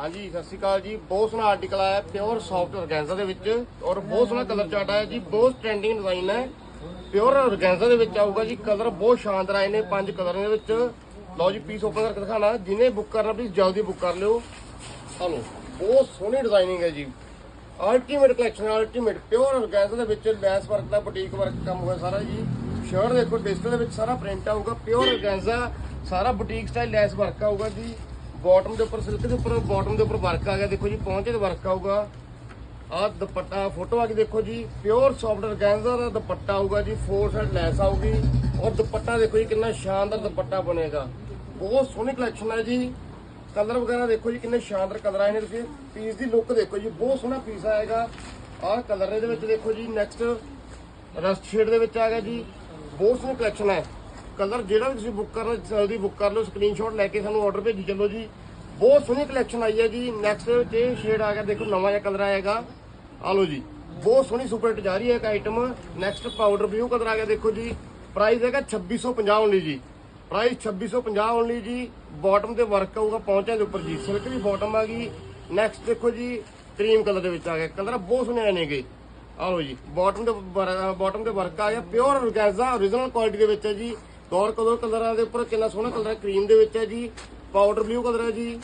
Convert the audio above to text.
ਹਾਂਜੀ, ਸਤਿ ਸ਼੍ਰੀ ਅਕਾਲ ਜੀ। ਬਹੁਤ ਸੋਹਣਾ ਆਰਟੀਕਲ ਆਇਆ ਪਿਓਰ ਸੌਫਟ ਔਰਗੈਂਜ਼ਾ ਦੇ ਵਿੱਚ। ਔਰ ਬਹੁਤ ਸੋਹਣਾ ਕਲਰ ਚਾਰਟ ਆਇਆ ਜੀ। ਬਹੁਤ ਟ੍ਰੈਂਡਿੰਗ ਡਿਜ਼ਾਈਨ ਹੈ। ਪਿਓਰ ਔਰਗੈਂਜ਼ਾ ਦੇ ਵਿੱਚ ਆਊਗਾ ਜੀ। ਕਲਰ ਬਹੁਤ ਸ਼ਾਨਦਾਰ ਆਏ ਨੇ ਪੰਜ ਕਲਰ ਦੇ ਵਿੱਚ। ਲਓ ਜੀ ਪੀਸ ਓਪਨ ਕਰਕੇ ਦਿਖਾਣਾ। ਜਿਹਨੇ ਬੁੱਕ ਕਰਨਾ ਪਲੀਜ਼ ਜਲਦੀ ਬੁੱਕ ਕਰ ਲਿਓ। ਤੁਹਾਨੂੰ ਬਹੁਤ ਸੋਹਣੀ ਡਿਜ਼ਾਈਨਿੰਗ ਹੈ ਜੀ। Ultimate collection ultimate pure organza ਦੇ ਵਿੱਚ ਲੈਸ ਵਰਕ ਦਾ ਬੁਟੀਕ ਵਰਕ ਕੰਮ ਹੋਇਆ ਸਾਰਾ ਜੀ। ਸ਼ਰਟ ਦੇਖੋ ਡਿਜੀਟਲ ਦੇ ਵਿੱਚ ਸਾਰਾ ਪ੍ਰਿੰਟ ਆਊਗਾ। ਪਿਓਰ ਔਰਗੈਂਜ਼ਾ ਸਾਰਾ ਬੁਟੀਕ ਸਟਾਈਲ ਲੈਸ ਵਰਕ ਆਊਗਾ ਜੀ। ਬਾਟਮ ਦੇ ਉੱਪਰ ਸਿਲਕ ਦੇ ਉੱਪਰ ਬਾਟਮ ਦੇ ਉੱਪਰ ਵਰਕ ਆ ਗਿਆ। ਦੇਖੋ ਜੀ, ਪਹੁੰਚੇ ਤੇ ਵਰਕ ਆਊਗਾ। ਆਹ ਦੁਪੱਟਾ ਫੋਟੋ ਆ ਕੇ ਦੇਖੋ ਜੀ। ਪਿਓਰ ਸੌਫਟ ਔਰਗੈਂਜ਼ਾ ਦਾ ਦੁਪੱਟਾ ਆਊਗਾ ਜੀ ਫੋਰ ਸਾਈਡ ਲੈਸ ਆਊਗੀ। ਔਰ ਦੁਪੱਟਾ ਦੇਖੋ ਜੀ, ਕਿੰਨਾ ਸ਼ਾਨਦਾਰ ਦੁਪੱਟਾ ਬਣੇਗਾ। ਬਹੁਤ ਸੋਹਣੀ ਕਲੈਕਸ਼ਨ ਹੈ ਜੀ। ਕਲਰ ਵਗੈਰਾ ਦੇਖੋ ਜੀ, ਕਿੰਨੇ ਸ਼ਾਨਦਾਰ ਕਲਰ ਆਏ ਨੇ ਤੁਸੀਂ। ਪੀਸ ਦੀ ਲੁੱਕ ਦੇਖੋ ਜੀ, ਬਹੁਤ ਸੋਹਣਾ ਪੀਸ ਆਏਗਾ। ਆਹ ਕਲਰ ਇਹਦੇ ਵਿੱਚ ਦੇਖੋ ਜੀ ਨੈਕਸਟ ਰਸਟ ਸ਼ੇਡ ਦੇ ਵਿੱਚ ਆ ਗਿਆ ਜੀ। ਬਹੁਤ ਸੋਹਣੀ ਕਲੈਕਸ਼ਨ ਹੈ ਕਲਰ ਜਿਹੜਾ ਵੀ ਤੁਸੀਂ ਬੁੱਕ ਕਰਨਾ ਜਲਦੀ ਬੁੱਕ ਕਰ ਲਓ ਸਕਰੀਨਸ਼ਾਟ ਲੈ ਕੇ ਸਾਨੂੰ ਆਰਡਰ ਭੇਜੀ ਚੱਲੋ ਜੀ। ਬਹੁਤ ਸੋਹਣੀ ਕਲੈਕਸ਼ਨ ਆਈ ਹੈ ਜੀ। ਨੈਕਸਟ ਜੇ ਸ਼ੇਡ ਆ ਗਿਆ, ਦੇਖੋ ਨਵਾਂ ਜਿਹਾ ਕਲਰ ਆਏਗਾ। ਆ ਲਓ ਜੀ। ਬਹੁਤ ਸੋਹਣੀ ਸੁਪਰ ਹਿੱਟ ਜਾ ਰਹੀ ਹੈ ਇੱਕ item next powder blue colour ਆ ਗਿਆ, ਦੇਖੋ ਜੀ। ਪ੍ਰਾਈਸ ਹੈਗਾ 2650 ਓਨਲੀ ਜੀ। ਪ੍ਰਾਈਸ 2650 ਓਨਲੀ ਜੀ। ਬਾਟਮ ਤੇ ਵਰਕ ਆਊਗਾ ਪਹੁੰਚਿਆਂ ਦੇ ਉੱਪਰ ਜੀ। ਸਿਲਕ ਦੀ ਬਾਟਮ ਆ ਗਈ। ਨੈਕਸਟ ਦੇਖੋ ਜੀ ਕਰੀਮ ਕਲਰ ਦੇ ਵਿੱਚ ਆ ਗਿਆ। ਕਲਰ ਬਹੁਤ ਸੋਹਣੇ ਆਏ ਨੇਗੇ। ਲਓ ਜੀ। ਬਾਟਮ ਦੇ ਬਾਟਮ ਤੇ ਵਰਕ ਆ ਗਿਆ। ਪਿਓਰ ਔਰਗੈਂਜ਼ਾ origignal ਕੁਆਲਿਟੀ ਦੇ ਵਿੱਚ ਹੈ ਜੀ। ਦੌਰ ਕਲਰ ਕਲਰਾਂ ਦੇ ਉੱਪਰ ਕਿੰਨਾ ਸੋਹਣਾ ਕਲਰ ਹੈ। ਕਰੀਮ ਦੇ ਵਿੱਚ ਹੈ ਜੀ ਪਾਊਡਰ ਬਲੂ ਕਲਰ ਹੈ ਜੀ।